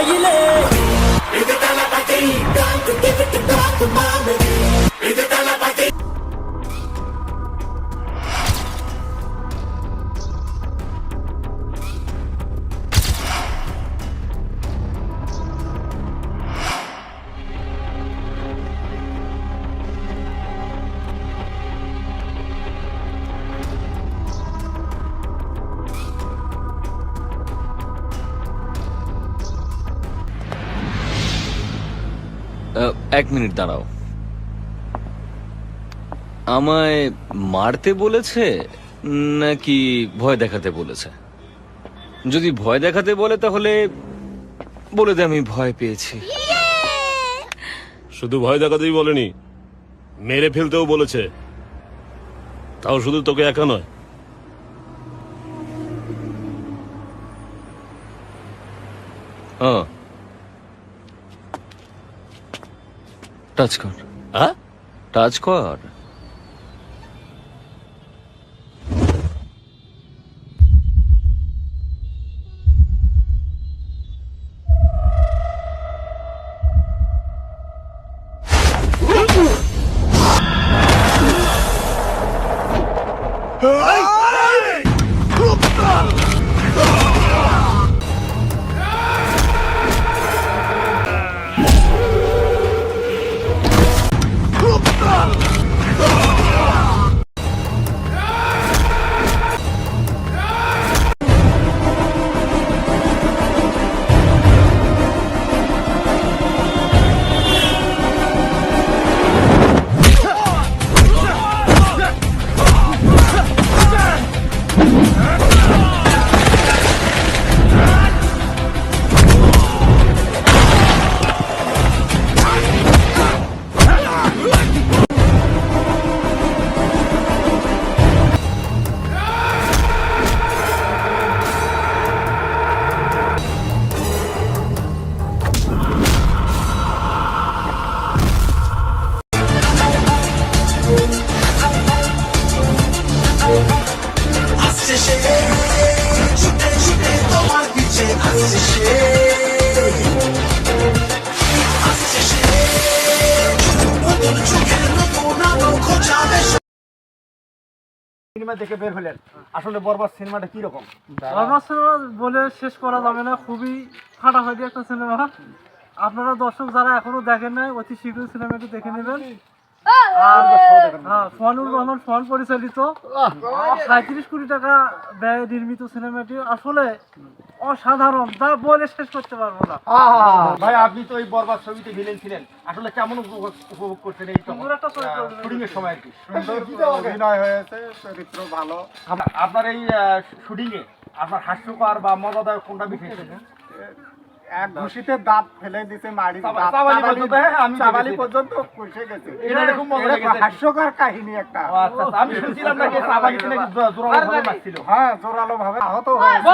Baile. Look at that, I can't. এক minute দাঁড়াও। আমায় মারতে বলেছে নাকি ভয় দেখাতে বলেছে? যদি ভয় দেখাতে বলে তাহলে বলে দে আমি ভয় পেয়েছি। শুধু ভয় দেখাতেই বলেনি মেরে ফেলতেও বলেছে। তাও শুধু তোকে একা নয়। টাচ কর হ্যাঁ? টাচ কর সিনেমা দেখে বের হলেন। আসলে বরবাদ সিনেমাটা কি রকম? ধর্মার সিনেমা বলে শেষ করা যাবে না। খুবই ফাটাফাটি একটা সিনেমা। আপনারা দর্শক যারা এখনও দেখেন নাই অতি শীঘ্রই সিনেমাটি দেখে নেবেন। আর হ্যাঁ সোহানুর রহমান সোহান পরিচালিত। সাঁত্রিশ কোটি টাকা ব্যয়ে নির্মিত সিনেমাটি। আসলে অসাধারণ যা বলে শেষ করতে পারব না। ভাই আপনি তো এই বরবাদ ছবিতে ভিলেন ছিলেন। আসলে কেমন উপভোগ করছেন এই শুটিং এর সময় আর কি। অভিনয় হয়েছে চরিত্র ভালো। আপনার এই শুটিং এ আপনার হাস্যকর বা মজাদায়ক কোনটা বেশি এসেছে? এক ঘুষিতে দাঁত ফেলে দিছে মারি চাবালি পর্যন্ত, হ্যাঁ, আমি চাবালি পর্যন্ত কষে গেছে। এটা এরকম এটা হাস্যকর কাহিনী একটা। ও আচ্ছা আচ্ছা। আমি শুনছিলাম নাকি নাকি জোরালো ভাবে মারছিল। হ্যাঁ জোরালো ভাবে। আহত হয়েছে।